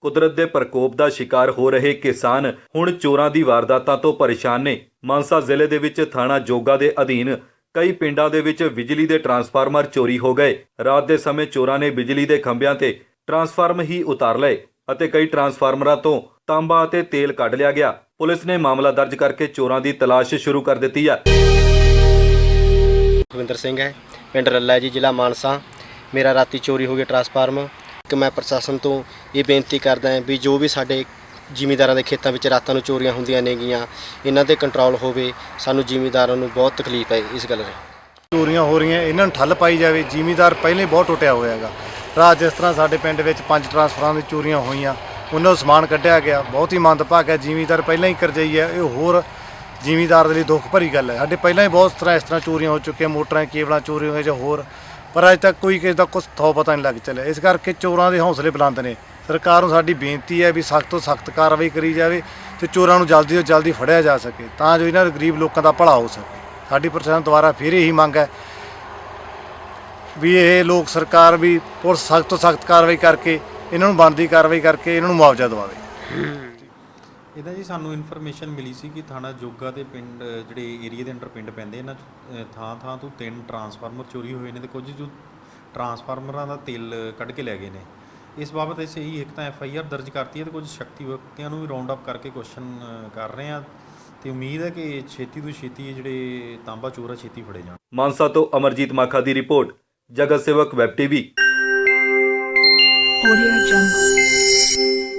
ਕੁਦਰਤ ਦੇ ਪ੍ਰਕੋਪ ਦਾ ਸ਼ਿਕਾਰ ਹੋ ਰਹੇ ਕਿਸਾਨ ਹੁਣ ਚੋਰਾਂ ਦੀ ਵਾਰਦਾਤਾਂ ਤੋਂ ਪਰੇਸ਼ਾਨ ਨੇ। ਮਾਨਸਾ ਜ਼ਿਲ੍ਹੇ ਦੇ ਵਿੱਚ ਥਾਣਾ ਜੋਗਾ ਦੇ ਅਧੀਨ ਕਈ ਪਿੰਡਾਂ ਦੇ ਵਿੱਚ ਬਿਜਲੀ ਦੇ ਟਰਾਂਸਫਾਰਮਰ ਚੋਰੀ ਹੋ ਗਏ। ਰਾਤ ਦੇ ਸਮੇਂ ਚੋਰਾਂ ਨੇ ਬਿਜਲੀ ਦੇ ਖੰਭਿਆਂ ਤੇ ਟਰਾਂਸਫਾਰਮ ਹੀ ਉਤਾਰ ਲਏ ਅਤੇ ਕਈ ਟਰਾਂਸਫਾਰਮਰਾਂ ਤੋਂ ਤਾਂਬਾ ਅਤੇ ਤੇਲ ਕੱਢ ਲਿਆ ਗਿਆ। ਪੁਲਿਸ ਨੇ ਮਾਮਲਾ ਦਰਜ ਕਰਕੇ ਚੋਰਾਂ ਦੀ ਤਲਾਸ਼ ਸ਼ੁਰੂ ਕਰ ਦਿੱਤੀ ਹੈ। ਸੁਖਵਿੰਦਰ ਸਿੰਘ ਹੈ। ਪਿੰਡ ਰੱਲਾ ਜੀ, ਜ਼ਿਲ੍ਹਾ ਮਾਨਸਾ। ਮੇਰਾ ਰਾਤੀ ਚੋਰੀ ਹੋ ਗਿਆ ਟਰਾਂਸਫਾਰਮ ਇੱਕ ਮੈਂ ਪ੍ਰਸ਼ਾਸਨ ਤੋਂ ਇਹ ਬੇਨਤੀ ਕਰਦਾ ਹਾਂ ਵੀ ਜੋ ਵੀ ਸਾਡੇ ਜ਼ਿਮੀਦਾਰਾਂ ਦੇ ਖੇਤਾਂ ਵਿੱਚ ਰਾਤਾਂ ਨੂੰ ਚੋਰੀਆਂ ਹੁੰਦੀਆਂ ਨੇਗੀਆਂ, ਇਹਨਾਂ ਤੇ ਕੰਟਰੋਲ ਹੋਵੇ, ਸਾਨੂੰ ਜ਼ਿਮੀਦਾਰਾਂ ਨੂੰ ਬਹੁਤ ਤਕਲੀਫ ਹੈ ਇਸ ਗੱਲ ਦੀ। ਚੋਰੀਆਂ ਹੋ ਰਹੀਆਂ, ਇਹਨਾਂ ਨੂੰ ਠੱਲ ਪਾਈ ਜਾਵੇ, ਜ਼ਿਮੀਦਾਰ ਪਹਿਲਾਂ ਹੀ ਬਹੁਤ ਟੁੱਟਿਆ ਹੋਇਆ ਹੈਗਾ। ਰਾਤ ਜਿਸ ਤਰ੍ਹਾਂ ਸਾਡੇ ਪਿੰਡ ਵਿੱਚ ਪੰਜ ਟਰਾਂਸਫਰਾਂ ਦੀ ਚੋਰੀਆਂ ਹੋਈਆਂ, ਉਹਨਾਂ ਨੂੰ ਸਮਾਨ ਕੱਢਿਆ ਗਿਆ, ਬਹੁਤ ਹੀ ਮੰਦਭਾਗਾ ਜ਼ਿਮੀਦਾਰ ਪਹਿਲਾਂ ਹੀ ਕਰਜਾਈ ਹੈ, ਇਹ ਹੋਰ ਜ਼ਿਮੀਦਾਰ ਦੇ ਲਈ ਦੁੱਖ ਭਰੀ ਗੱਲ ਹੈ। ਸਾਡੇ ਪਹਿਲਾਂ ਹੀ ਬਹੁਤ ਤਰ੍ਹਾਂ ਇਸ ਤਰ੍ਹਾਂ ਚੋਰੀਆਂ ਹੋ ਚੁੱਕੀਆਂ, ਮੋਟਰਾਂ, ਕੇਬਲਾਂ ਚੋਰੀ ਹੋਏ ਜਾਂ ਹੋਰ ਪਰ ਅਜੇ ਤੱਕ ਕੋਈ ਕਿਸੇ ਦਾ ਕੁਛ ਥੋ ਪਤਾ ਨਹੀਂ ਲੱਗ ਚੱਲਿਆ। ਇਸ ਕਰਕੇ ਚੋਰਾਂ ਦੇ ਹੌਸਲੇ ਬੁਲੰਦ ਨੇ। ਸਰਕਾਰ ਨੂੰ ਸਾਡੀ ਬੇਨਤੀ ਹੈ ਵੀ ਸਖਤ ਤੋਂ ਸਖਤ ਕਾਰਵਾਈ ਕਰੀ ਜਾਵੇ ਤੇ ਚੋਰਾਂ ਨੂੰ ਜਲਦੀ ਤੋਂ ਜਲਦੀ ਫੜਿਆ ਜਾ ਸਕੇ ਤਾਂ ਜੋ ਇਹਨਾਂ ਦੇ ਗਰੀਬ ਲੋਕਾਂ ਦਾ ਭਲਾ ਹੋ ਸਕੇ। ਸਾਡੀ ਪ੍ਰਸ਼ਾਸਨ ਦੁਆਰਾ ਫਿਰ ਇਹੀ ਮੰਗ ਹੈ ਵੀ ਇਹ ਲੋਕ ਸਰਕਾਰ ਵੀ ਪੁਲਿਸ ਸਖਤ ਤੋਂ ਸਖਤ ਕਾਰਵਾਈ ਕਰਕੇ, ਇਹਨਾਂ ਨੂੰ ਬਣਦੀ ਕਾਰਵਾਈ ਕਰਕੇ ਇਹਨਾਂ ਨੂੰ ਮੁਆਵਜ਼ਾ ਦਿਵਾਵੇ। ਇਹਦਾ ਜੀ ਸਾਨੂੰ ਇਨਫੋਰਮੇਸ਼ਨ ਮਿਲੀ ਸੀ ਕਿ ਥਾਣਾ ਜੋਗਾ ਦੇ ਪਿੰਡ ਜਿਹੜੇ ਏਰੀਆ ਦੇ ਅੰਡਰ ਪਿੰਡ ਪੈਂਦੇ ਇਹਨਾਂ 'ਚ, ਥਾਂ ਥਾਂ ਤੋਂ ਤਿੰਨ ਟਰਾਂਸਫਾਰਮਰ ਚੋਰੀ ਹੋਏ ਨੇ ਤੇ ਕੁਝ ਜੋ ਟਰਾਂਸਫਾਰਮਰਾਂ ਦਾ ਤੇਲ ਕੱਢ ਕੇ ਲੈ ਗਏ ਨੇ। ਇਸ ਬਾਬਤ ਅਸੀਂ ਇੱਕ ਤਾਂ ਐਫ ਆਈ ਆਰ ਦਰਜ ਕਰਤੀ ਹੈ ਤੇ ਕੁਝ ਸ਼ਕਤੀ ਵਿਅਕਤੀਆਂ ਨੂੰ ਵੀ ਰਾਉਂਡ ਅਪ ਕਰਕੇ ਕੁਐਸਚਨ ਕਰ ਰਹੇ ਆ ਤੇ ਉਮੀਦ ਹੈ ਕਿ ਛੇਤੀ ਤੋਂ ਛੇਤੀ ਇਹ ਜਿਹੜੇ ਤਾਂਬਾ ਚੋਰ ਆ ਛੇਤੀ ਫੜੇ ਜਾਣ। ਮਾਨਸਾ ਤੋਂ ਅਮਰਜੀਤ ਮਾਖਾ ਦੀ ਰਿਪੋਰਟ ਜਗਤ ਸੇਵਕ ਵੈਬ ਟੀਵੀ। Audio Jungle.